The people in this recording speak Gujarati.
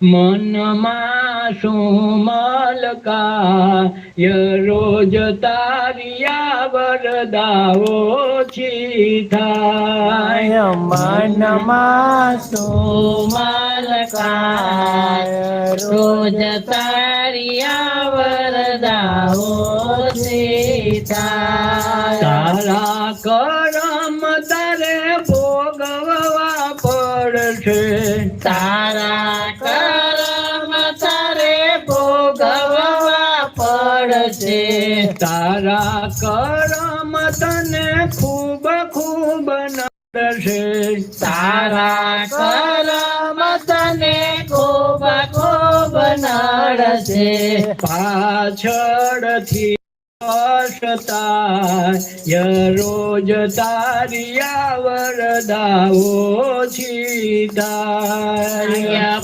મનમાં શું મલકાય? રોજ તારિયા વરદાવો છી થાય. મનમાં સુમલકાય રોજ તારિયા વરદાઓ સીતા તારા કરમ પડશે તારા કરમ તારે ભોગવવા પડશે. તારા કરમ તને ખૂબ ખૂબ નડશે. તારા કરમ તને ખૂબ ખૂબ નડશે. પાછળથી રોજ તારિયા વરદાવો છી તારિયા